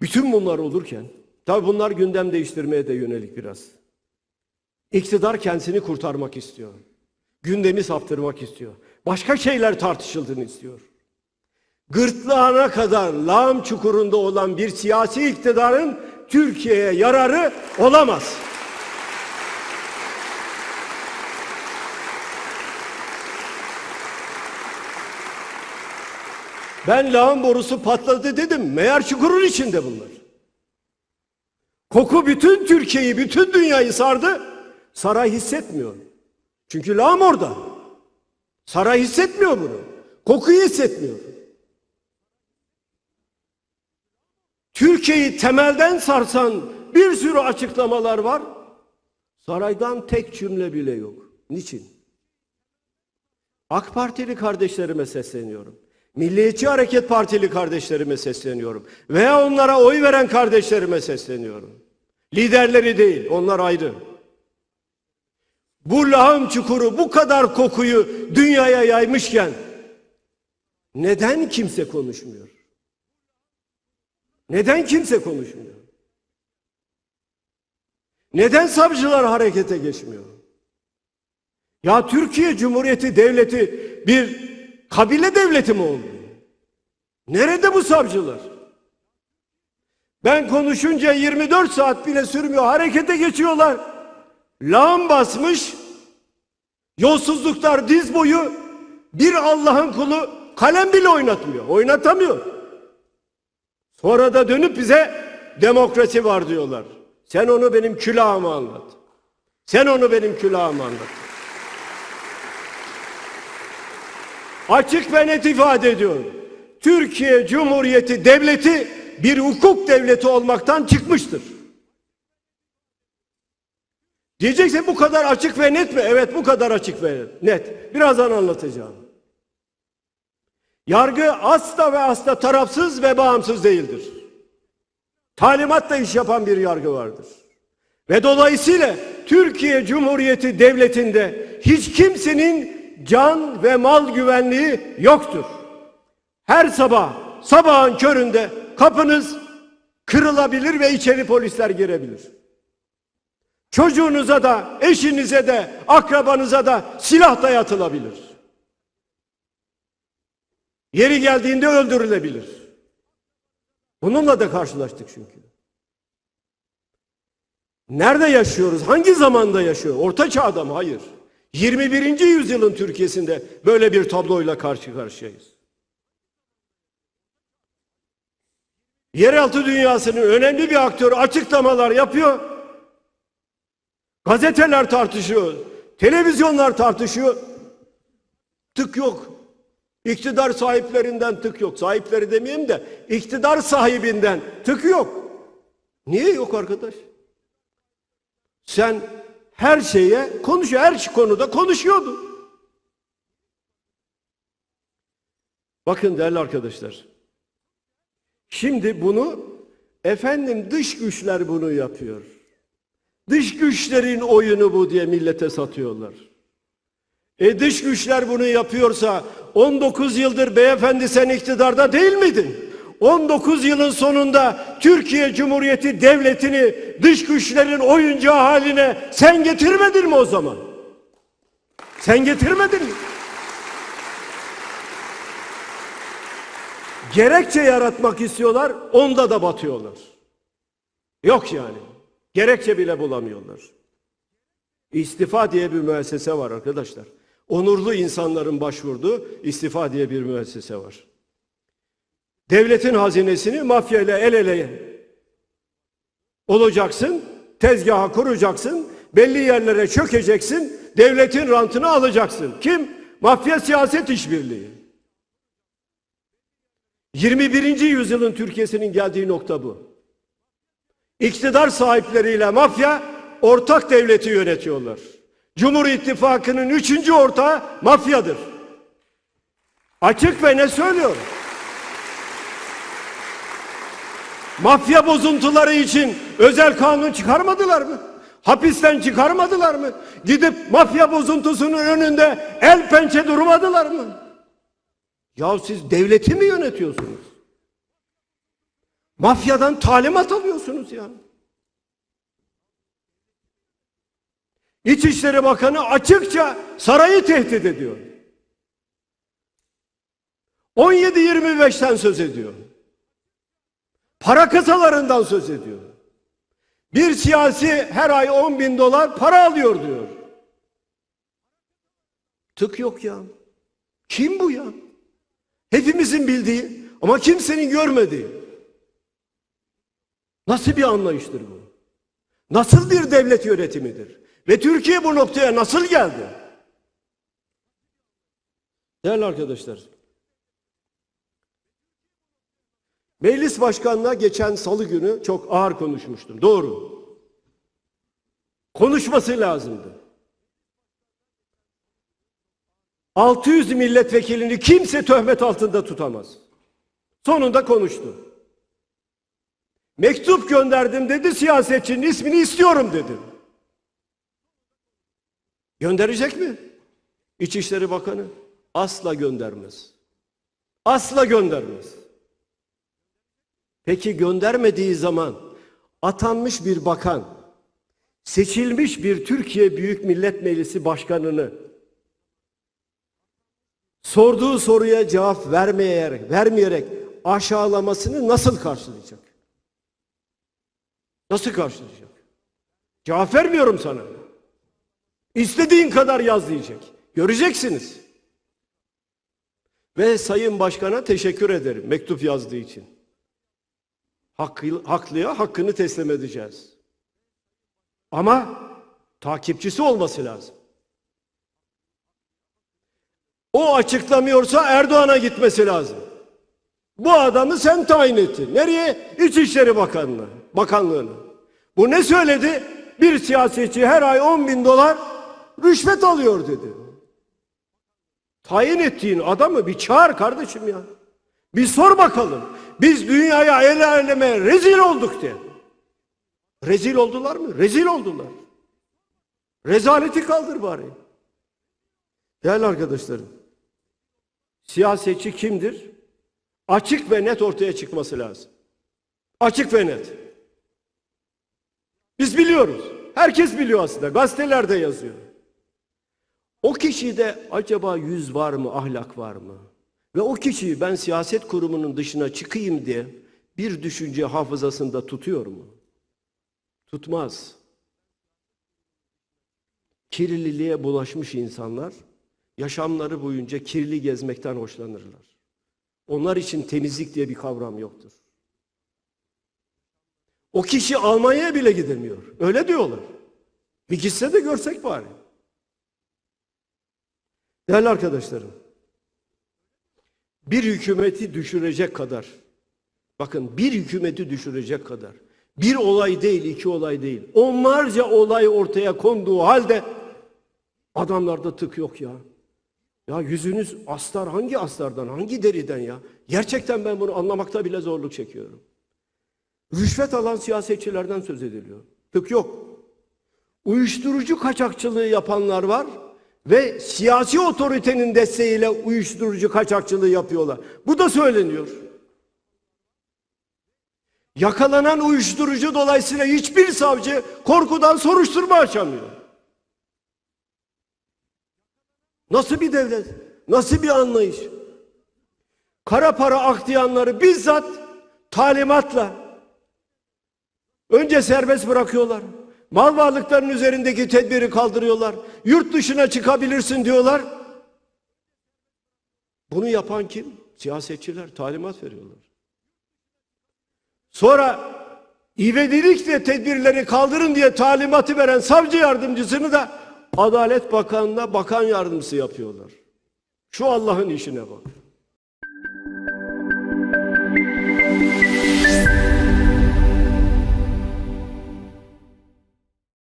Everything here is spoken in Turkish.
Bütün bunlar olurken, tabi bunlar gündem değiştirmeye de yönelik biraz. İktidar kendisini kurtarmak istiyor. Gündemi saptırmak istiyor. Başka şeyler tartışıldığını istiyor. Gırtlağına kadar lağım çukurunda olan bir siyasi iktidarın Türkiye'ye yararı olamaz. Ben lağım borusu patladı dedim. Meğer çukurun içinde bunlar. Koku bütün Türkiye'yi, bütün dünyayı sardı. Saray hissetmiyor. Çünkü lağım orada. Saray hissetmiyor bunu. Kokuyu hissetmiyor. Türkiye'yi temelden sarsan bir sürü açıklamalar var. Saraydan tek cümle bile yok. Niçin? AK Partili kardeşlerime sesleniyorum. Milliyetçi Hareket Partili kardeşlerime sesleniyorum. Veya onlara oy veren kardeşlerime sesleniyorum. Liderleri değil, onlar ayrı. Bu lağım çukuru bu kadar kokuyu dünyaya yaymışken neden kimse konuşmuyor? Neden kimse konuşmuyor? Neden savcılar harekete geçmiyor? Ya Türkiye Cumhuriyeti Devleti bir kabile devleti mi oldu? Nerede bu savcılar? Ben konuşunca 24 saat bile sürmüyor. Harekete geçiyorlar. Lağım basmış. Yolsuzluklar diz boyu. Bir Allah'ın kulu kalem bile oynatmıyor. Oynatamıyor. Sonra da dönüp bize demokrasi var diyorlar. Sen onu benim külahıma anlat. Sen onu benim külahıma anlat. Açık ve net ifade ediyorum. Türkiye Cumhuriyeti Devleti bir hukuk devleti olmaktan çıkmıştır. Diyecekse bu kadar açık ve net mi? Evet bu kadar açık ve net. Birazdan anlatacağım. Yargı asla ve asla tarafsız ve bağımsız değildir. Talimatla iş yapan bir yargı vardır. Ve dolayısıyla Türkiye Cumhuriyeti Devleti'nde hiç kimsenin can ve mal güvenliği yoktur. Her sabah sabahın köründe kapınız kırılabilir ve içeri polisler girebilir. Çocuğunuza da, eşinize de, akrabanıza da silah dayatılabilir. Yeri geldiğinde öldürülebilir. Bununla da karşılaştık çünkü. Nerede yaşıyoruz? Hangi zamanda yaşıyor? Orta çağda mı? Hayır. 21. yüzyılın Türkiye'sinde böyle bir tabloyla karşı karşıyayız. Yeraltı dünyasının önemli bir aktörü açıklamalar yapıyor. Gazeteler tartışıyor. Televizyonlar tartışıyor. Tık yok. İktidar sahiplerinden tık yok. Sahipleri demeyeyim de iktidar sahibinden tık yok. Niye yok arkadaş? Sen her şeye konuşuyor. Her konuda konuşuyordu. Bakın değerli arkadaşlar. Şimdi bunu efendim dış güçler bunu yapıyor. Dış güçlerin oyunu bu diye millete satıyorlar. E dış güçler bunu yapıyorsa 19 yıldır beyefendi sen iktidarda değil miydin? 19 yılın sonunda Türkiye Cumhuriyeti Devleti'ni dış güçlerin oyuncağı haline sen getirmedin mi o zaman? Sen getirmedin mi? Gerekçe yaratmak istiyorlar, onda da batıyorlar. Yok yani. Gerekçe bile bulamıyorlar. İstifa diye bir müessese var arkadaşlar. Onurlu insanların başvurduğu istifa diye bir müessese var. Devletin hazinesini mafya ile el ele olacaksın, tezgaha kuracaksın, belli yerlere çökeceksin, devletin rantını alacaksın. Kim? Mafya siyaset işbirliği. 21. yüzyılın Türkiye'sinin geldiği nokta bu. İktidar sahipleriyle mafya ortak devleti yönetiyorlar. Cumhur İttifakı'nın üçüncü ortağı mafyadır. Açık ve ne söylüyorum? Mafya bozuntuları için özel kanun çıkarmadılar mı? Hapisten çıkarmadılar mı? Gidip mafya bozuntusunun önünde el pençe durmadılar mı? Ya siz devleti mi yönetiyorsunuz? Mafyadan talimat alıyorsunuz ya. İçişleri Bakanı açıkça sarayı tehdit ediyor. 17-25'ten söz ediyor. Para kasalarından söz ediyor. Bir siyasi her ay 10 bin dolar para alıyor diyor. Tık yok ya. Kim bu ya? Hepimizin bildiği ama kimsenin görmediği. Nasıl bir anlayıştır bu? Nasıl bir devlet yönetimidir? Ve Türkiye bu noktaya nasıl geldi? Değerli arkadaşlar, Meclis Başkanı'na geçen salı günü çok ağır konuşmuştum. Doğru. Konuşması lazımdı. 600 milletvekilini kimse töhmet altında tutamaz. Sonunda konuştu. Mektup gönderdim dedi siyasetçinin ismini istiyorum dedi. Gönderecek mi? İçişleri Bakanı asla göndermez. Asla göndermez. Peki göndermediği zaman atanmış bir bakan, seçilmiş bir Türkiye Büyük Millet Meclisi başkanını sorduğu soruya cevap vermeyerek, vermeyerek aşağılamasını nasıl karşılayacak? Nasıl karşılayacak? Cevap vermiyorum sana. İstediğin kadar yaz diyecek. Göreceksiniz. Ve Sayın Başkan'a teşekkür ederim mektup yazdığı için. Haklıya hakkını teslim edeceğiz. Ama takipçisi olması lazım. O açıklamıyorsa Erdoğan'a gitmesi lazım. Bu adamı sen tayin ettin. Nereye? İçişleri Bakanlığı, Bakanlığı'na. Bu ne söyledi? Bir siyasetçi her ay 10 bin dolar rüşvet alıyor dedi. Tayin ettiğin adamı bir çağır kardeşim ya. Bir sor bakalım. Biz dünyaya el aleme rezil olduk de. Rezil oldular mı? Rezil oldular. Rezaleti kaldır bari. Değerli arkadaşlarım. Siyasetçi kimdir? Açık ve net ortaya çıkması lazım. Açık ve net. Biz biliyoruz. Herkes biliyor aslında. Gazetelerde yazıyor. O kişide acaba yüz var mı, ahlak var mı? Ve o kişiyi ben siyaset kurumunun dışına çıkayım diye bir düşünce hafızasında tutuyor mu? Tutmaz. Kirliliğe bulaşmış insanlar yaşamları boyunca kirli gezmekten hoşlanırlar. Onlar için temizlik diye bir kavram yoktur. O kişi Almanya'ya bile gidemiyor. Öyle diyorlar. Bir gitse de görsek bari. Değerli arkadaşlarım, bir hükümeti düşürecek kadar, bakın bir hükümeti düşürecek kadar, bir olay değil, iki olay değil, onlarca olay ortaya konduğu halde adamlarda tık yok ya. Ya yüzünüz astar hangi astardan, hangi deriden ya? Gerçekten ben bunu anlamakta bile zorluk çekiyorum. Rüşvet alan siyasetçilerden söz ediliyor. Tık yok. Uyuşturucu kaçakçılığı yapanlar var ve siyasi otoritenin desteğiyle uyuşturucu kaçakçılığı yapıyorlar. Bu da söyleniyor. Yakalanan uyuşturucu dolayısıyla hiçbir savcı korkudan soruşturma açamıyor. Nasıl bir devlet? Nasıl bir anlayış? Kara para aklayanları bizzat talimatla önce serbest bırakıyorlar. Mal varlıklarının üzerindeki tedbiri kaldırıyorlar. Yurt dışına çıkabilirsin diyorlar. Bunu yapan kim? Siyasetçiler talimat veriyorlar. Sonra ivedilikle tedbirleri kaldırın diye talimatı veren savcı yardımcısını da Adalet Bakanlığı'na bakan yardımcısı yapıyorlar. Şu Allah'ın işine bak.